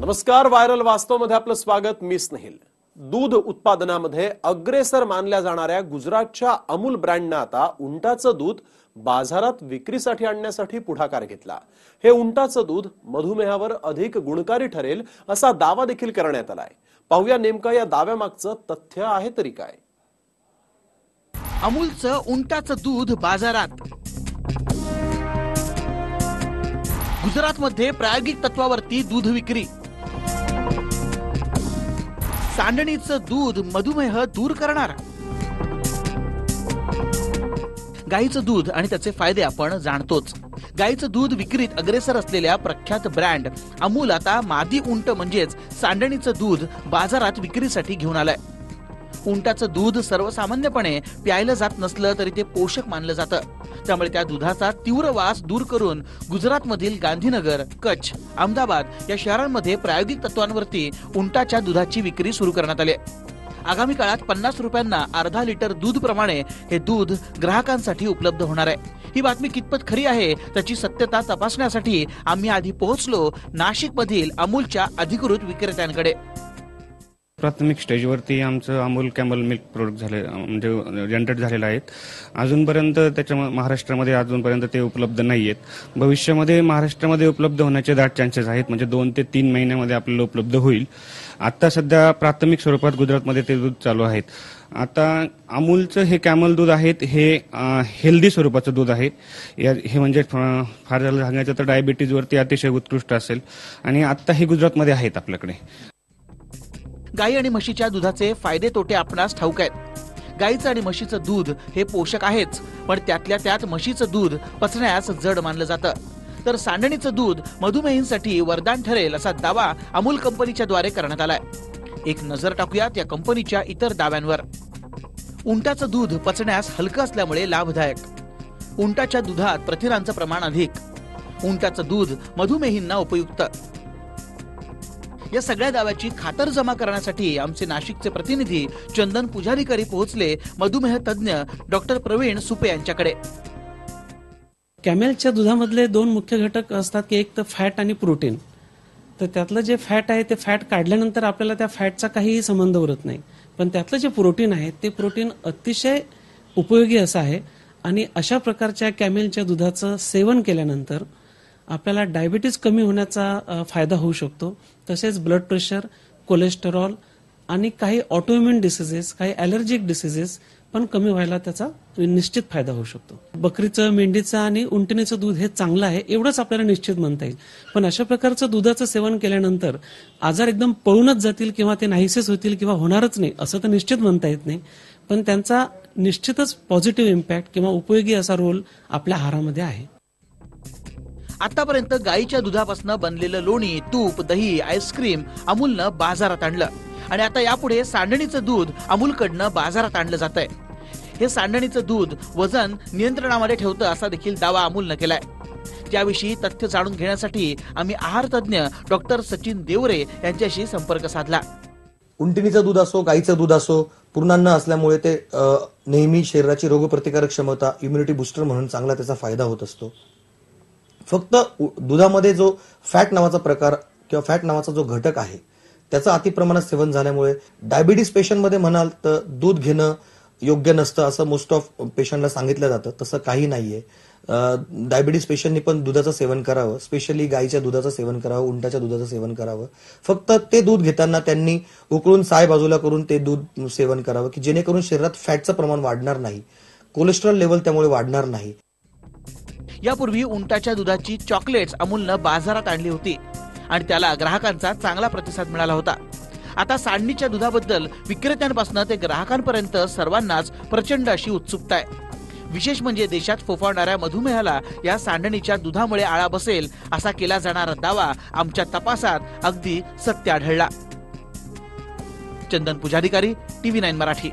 नमस्कार व्हायरल वास्तवमध्ये आपलं स्वागत. मी स्नेहिल. दूध उत्पादनामध्ये अग्रेसर मानल्या जाणाऱ्या गुजरातच्या अमूल ब्रँडनं आता उंटाचं दूध बाजारात विक्रीसाठी आणण्यासाठी पुढाकार घेतला. हे उंटाचं दूध मधुमेहावर अधिक गुणकारी ठरेल असा दावा देखील करण्यात आलाय. पाहूया नेमकं या दाव्यामागचं तथ्य आहे तरी काय. अमूलचं उंटाचं दूध बाजारात. गुजरातमध्ये प्रायोगिक तत्वावरती दूध विक्री. सांडणीचं दूध मधुमेह दूर करणार. गाईचं दूध आणि त्याचे फायदे आपण जाणतोच. गाईचं दूध विक्रीत अग्रेसर असलेल्या प्रख्यात ब्रँड अमूल आता मादी उंट म्हणजेच सांडणीचं दूध बाजारात विक्रीसाठी घेऊन आलंय. उंटाचं दूध सर्वसामान्यपणे प्यायलं जात नसलं तरी ते पोषक मानलं जातं. त्यामुळे त्या दुधाचा तीव्र वास दूर करून गुजरातमधील गांधीनगर कच्छ अहमदाबाद या शहरांमध्ये प्रायोगिक तत्वांवरती उंटाच्या दुधाची विक्री सुरू करण्यात आली. आगामी काळात पन्नास रुपयांना अर्धा लिटर दूध प्रमाणे हे दूध ग्राहकांसाठी उपलब्ध होणार आहे. ही बातमी कितपत खरी आहे त्याची सत्यता तपासण्यासाठी आम्ही आधी पोहोचलो नाशिक मधील अमूलच्या अधिकृत विक्रेत्यांकडे. प्राथमिक स्टेजवरती आमचं अमूल कॅमल मिल्क प्रोडक्ट झाले म्हणजे जनरेट झालेलं आहेत. अजूनपर्यंत त्याच्या महाराष्ट्रामध्ये अजूनपर्यंत ते उपलब्ध नाही आहेत भविष्यामध्ये महाराष्ट्रामध्ये उपलब्ध होण्याचे दाट चान्सेस आहेत म्हणजे दोन ते तीन महिन्यामध्ये आपल्याला उपलब्ध होईल. आता सध्या प्राथमिक स्वरूपात गुजरातमध्ये ते दूध चालू आहेत. आता अमूलचं हे कॅमल दूध आहेत हे हेल्दी स्वरूपाचं दूध आहे. या हे म्हणजे फार झालं सांगायचं तर डायबिटीजवरती अतिशय उत्कृष्ट असेल. आणि आत्ता हे गुजरातमध्ये आहेत आपल्याकडे. गाई आणि म्हशीच्या दुधाचे फायदे तोटे आपणास ठाऊक आहेत. गाईचं आणि म्हशीचं दूध हे पोषक आहेच पण त्यातल्या त्यात म्हशीचं दूध पचण्यास जड मानलं जातं. तर सांडणीचं दूध मधुमेहींसाठी वरदान ठरेल असा दावा अमूल कंपनीच्या द्वारे करण्यात आलाय. एक नजर टाकूयात या कंपनीच्या इतर दाव्यांवर. उंटाचं दूध पचण्यास हलकं असल्यामुळे लाभदायक. उंटाच्या दुधात प्रथिनांचं प्रमाण अधिक. उंटाचं दूध मधुमेहींना उपयुक्त. या सगळ्या दाव्याची खातर जमा करण्यासाठी आमचे नाशिकचे प्रतिनिधी चंदन पुजारीकरी पोहोचले मधुमेह तज्ज्ञ डॉक्टर प्रवीण सुपे यांच्याकडे. कॅमेलच्या दुधामधले दोन मुख्य घटक असतात की एक तर फॅट आणि प्रोटीन. तर त्यातलं जे फॅट आहे ते फॅट काढल्यानंतर आपल्याला त्या फॅटचा काहीही संबंध उरत नाही. पण त्यातलं जे प्रोटीन आहे ते प्रोटीन अतिशय उपयोगी असं आहे. आणि अशा प्रकारच्या कॅमेलच्या दुधाचं सेवन केल्यानंतर आपल्याला डायबिटीज कमी होण्याचा फायदा होऊ शकतो. तसेच ब्लड प्रेशर कोलेस्टेरॉल आणि काही ऑटोइम्युन डिसिजेस काही ॲलर्जिक डिसिजेस पण कमी व्हायला त्याचा निश्चित फायदा होऊ शकतो. बकरीचं मेंढीचं आणि उंटणीचं दूध हे चांगलं आहे एवढंच आपल्याला निश्चित म्हणता येईल. पण अशा प्रकारचं दुधाचं सेवन केल्यानंतर आजार एकदम पळूनच जातील किंवा ते नाहीसेच होतील किंवा होणारच नाही असं तर निश्चित म्हणता येत नाही. पण त्यांचा निश्चितच पॉझिटिव्ह इम्पॅक्ट किंवा उपयोगी असा रोल आपल्या आहारामध्ये आहे. आतापर्यंत गाईच्या दुधापासून बनलेलं लोणी तूप दही आईस्क्रीम अमूलनं बाजारात आणलं. आणि आता यापुढे सांडणीचं दूध अमूलकडनं बाजारात आणलं जात आहे हे सांडणीचं दूध वजन नियंत्रणामध्ये ठेवतं असा देखील दावा अमूलनं केलाय. त्याविषयी तथ्य जाणून घेण्यासाठी आम्ही आहार तज्ज्ञ डॉक्टर सचिन देवरे यांच्याशी संपर्क साधला. उंटणीचं दूध असो गाईचं दूध असो पूर्णान्न असल्यामुळे ते नेहमी शरीराची रोगप्रतिकारक क्षमता इम्युनिटी बुस्टर म्हणून चांगला त्याचा फायदा होत असतो. फक्त उ- दुधामध्ये जो फॅट नावाचा प्रकार किंवा फॅट नावाचा जो घटक आहे त्याचं अतिप्रमाणात सेवन झाल्यामुळे डायबिटीस पेशंटमध्ये म्हणाल तर दूध घेणं योग्य नसतं असं मोस्ट ऑफ पेशंटला सांगितलं जातं. तसं काही नाहीये. डायबिटीस पेशंटनी पण दुधाचं सेवन करावं. स्पेशली गाईच्या दुधाचं सेवन करावं उंटाच्या दुधाचं सेवन करावं. फक्त ते दूध घेताना त्यांनी उकळून साय बाजूला करून ते दूध सेवन करावं की जेणेकरून शरीरात फॅटचं प्रमाण वाढणार नाही. कोलेस्ट्रॉल लेवल त्यामुळे वाढणार नाही. यापूर्वी उंटाच्या दुधाची चॉकलेट्स अमूलनं बाजारात आणली होती. आणि त्याला ग्राहकांचा चांगला प्रतिसाद मिळाला होता. आता सांडणीच्या दुधाबद्दल विक्रेत्यांपासून ते ग्राहकांपर्यंत सर्वांनाच प्रचंड अशी उत्सुकता आहे. विशेष म्हणजे देशात फोफावणाऱ्या मधुमेहाला या सांडणीच्या दुधामुळे आळा बसेल असा केला जाणारा दावा आमच्या तपासात अगदी सत्य आढळला चंदन पुजाधिकारी टीव्ही नाईन मराठी.